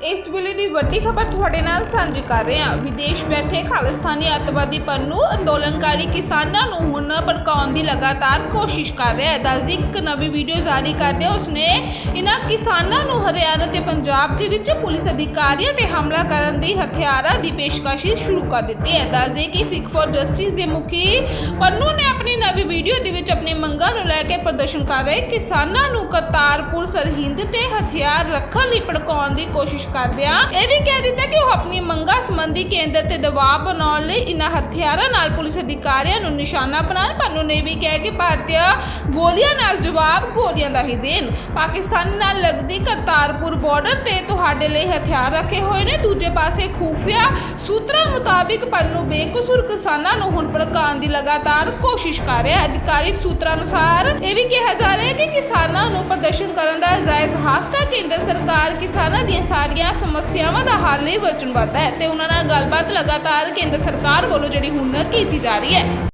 ਇਸ ਵੇਲੇ ਦੀ ਵੱਡੀ ਖਬਰ ਤੁਹਾਡੇ ਨਾਲ ਸਾਂਝੀ ਕਰ ਰਹੇ ਹਾਂ। ਵਿਦੇਸ਼ ਬੈਠੇ ਖਾਲਿਸਤਾਨੀ ਅੱਤਵਾਦੀ ਪੰਨੂ ਅੰਦੋਲਨਕਾਰੀ ਕਿਸਾਨਾਂ ਨੂੰ ਹੁਣ ਭੜਕਾਉਣ ਦੀ ਲਗਾਤਾਰ ਕੋਸ਼ਿਸ਼ ਕਰ ਰਿਹਾ ਹੈ। ਦੱਸਦੀ ਇੱਕ ਨਵੀਂ ਵੀਡੀਓ ਜਾਰੀ ਕਰਦੇ ਉਸਨੇ ਇਹਨਾਂ ਕਿਸਾਨਾਂ ਨੂੰ ਹਰਿਆਣਾ ਤੇ ਪੰਜਾਬ ਦੇ ਵਿੱਚ ਪੁਲਿਸ ਅਧਿਕਾਰੀਆਂ ਤੇ ਹਮਲਾ ਕਰਨ ਦੀ ਹਥਿਆਰਾਂ ਦੀ ਪੇਸ਼ਕਸ਼ੀ ਸ਼ੁਰੂ ਕਰ ਦਿੱਤੀ ਹੈ। ਦੱਸਦੇ ਕਿ ਸਿੱਖ ਫੋਰ ਜਸਟਿਸ ਦੇ ਮੁਖੀ ਪੰਨੂ ਨੇ ਆਪਣੀ ਨਵੀਂ ਵੀਡੀਓ ਦੇ ਵਿੱਚ ਆਪਣੇ ਮੰਗਾਂ ਨੂੰ ਲੈ ਕੇ ਪ੍ਰਦਰਸ਼ਨ ਕਰ ਰਹੇ ਕਿਸਾਨਾਂ ਨੂੰ ਕਰਤਾਰਪੁਰ ਸਰਹਿੰਦ ਤੇ ਹਥਿਆਰ ਰੱਖਣ ਲਈ ਭੜਕਾਉਣ ਦੀ ਕੋਸ਼ਿਸ਼ ਕਰਦਿਆਂ ਇਹ ਵੀ ਕਹਿ ਦਿੱਤਾ ਕਿ ਉਹ ਆਪਣੀ ਮੰਗਾਂ ਸੰਬੰਧੀ ਕੇਂਦਰ ਤੇ ਦਬਾਅ ਬਣਾਉਣ ਲਈ ਇਹਨਾਂ ਹਥਿਆਰਾਂ ਨਾਲ ਪੁਲਿਸ ਅਧਿਕਾਰੀਆਂ ਨੂੰ ਨਿਸ਼ਾਨਾ ਬਣਾਉਣ ਪੰਨੂ ਨੇ ਵੀ ਕਿਹਾ ਕਿ ਭਾਰਤੀ ਗੋਲੀਆਂ ਨਾਲ ਜਵਾਬ ਗੋਲੀਆਂ ਦਾ ਹੀ ਦੇਣ। ਪਾਕਿਸਤਾਨ ਨਾਲ ਲੱਗਦੀ ਕਰਤਾਰਪੁਰ ਬਾਰਡਰ ਤੇ ਤੁਹਾਡੇ ਲਈ ਹਥਿਆਰ ਰੱਖੇ ਹੋਏ ਨੇ। ਦੂਜੇ ਪਾਸੇ ਖੂਫੀਆ ਸੂਤਰਾਂ ਮੁਤਾਬਿਕ ਪੰਨੂ ਬੇਕਸੂਰ ਕਿਸਾਨਾਂ ਨੂੰ ਹੁਣ ਭੜਕਾਉਣ ਦੀ ਲਗਾਤਾਰ ਕੋਸ਼ਿਸ਼ ਕਰ ਰਿਹਾ। ਅਧਿਕਾਰੀ ਸੂਤਰਾਂ ਨੂੰ ਅਨੁਸਾਰ ਇਹ ਵੀ ਕਿਹਾ ਜਾ ਰਿਹਾ ਹੈ ਕਿ ਕਿਸਾਨਾਂ ਨੂੰ ਪ੍ਰਦਰਸ਼ਨ ਕਰਨ ਦਾ ਜਾਇਜ਼ ਹੱਕ ਹੈ। ਕੇਂਦਰ ਸਰਕਾਰ ਕਿਸਾਨਾਂ ਦੀਆਂ ਸਾਰੀਆਂ ਸਮੱਸਿਆਵਾਂ ਦਾ ਹੱਲ ਲਈ ਵਚਨਬੱਧ ਹੈ ਤੇ ਉਹਨਾਂ ਨਾਲ ਗੱਲਬਾਤ ਲਗਾਤਾਰ ਕੇਂਦਰ ਸਰਕਾਰ ਵੱਲੋਂ ਜਿਹੜੀ ਹੁਣ ਕੀਤੀ ਜਾ ਰਹੀ ਹੈ।